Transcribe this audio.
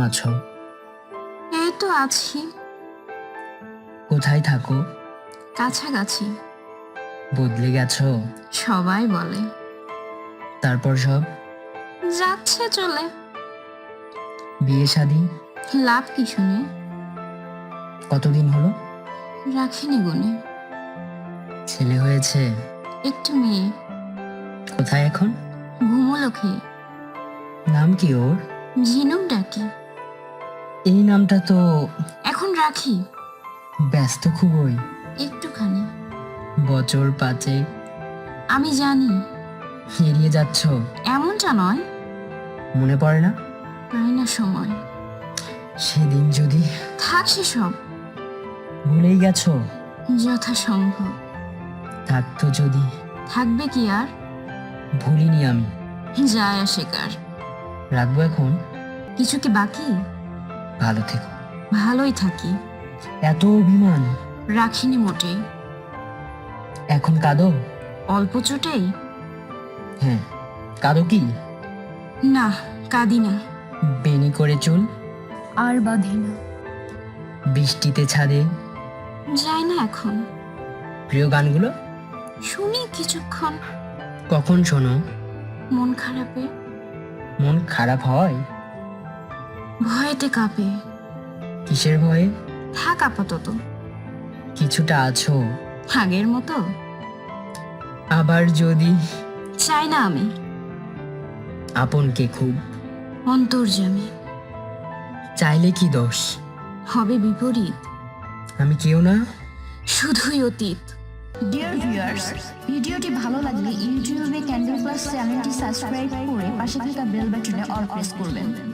আছো? এই তো আছি। কোথায় থাকো? কাছাকাছি। বদলে গেছো? সবাই বলে। তারপর সব? যাচ্ছে চলে। বিয়ে শাদী? লাভ কি শুনে? কতদিন হলো? রাখিনি গুনে। ছেলে হয়েছে? একটু মেয়ে। কোথায় এখন? ঘুমোলো খেয়ে নাম কি ওর? ঝিনুক ডাকি। এই নামটা তো এখন রাখি। ব্যস্ত খুবই। একটুখানি। বছর পাঁচে আমি জানি। এড়িয়ে যাচ্ছ? এমনটা নয়। মনে পড়ে না? পাই না সময়। সেদিন যদি থাক সেসব। ভুলেই গেছো? যথাসম্ভব। থাকতো যদি। থাকবে কি আর? ভুলিনি আমি। যায় আসে কার রাখব এখন? কিছু কি বাকি? ভালো থেকো। ভালোই থাকি। এত অভিমান। রাখিনি মোটেই। এখন কাঁদো? অল্প চোটেই? হ্যাঁ। কাঁদো কি? না কাঁদি না। বেনি করে চুল? আর বাঁধি না। বৃষ্টিতে ছাদে? যাই না এখন। প্রিয় গানগুলো? শুনি কিছুক্ষণ। কখন শোনো? মন খারাপে। মন খারাপ হয়? ভয়েতে কাঁপে। কিসের ভয়ে? থাক আপাতত। কিছুটা আছো। আগের মতো। আবার যদি? চাই না আমি। আপনকে খুব। অন্তর্জামী চাইলে কি দোষ? হবে বিপরীত। আমি কেউ না? শুধুই অতীত। ডিয়ার ভিউয়ার্স ভিডিওটি ভালো লাগলে ইউটিউবে ক্যান্ডেল প্লাস চ্যানেলটি সাবস্ক্রাইব করে পাশে থাকা বেল বাটনে অল প্রেস করবেন।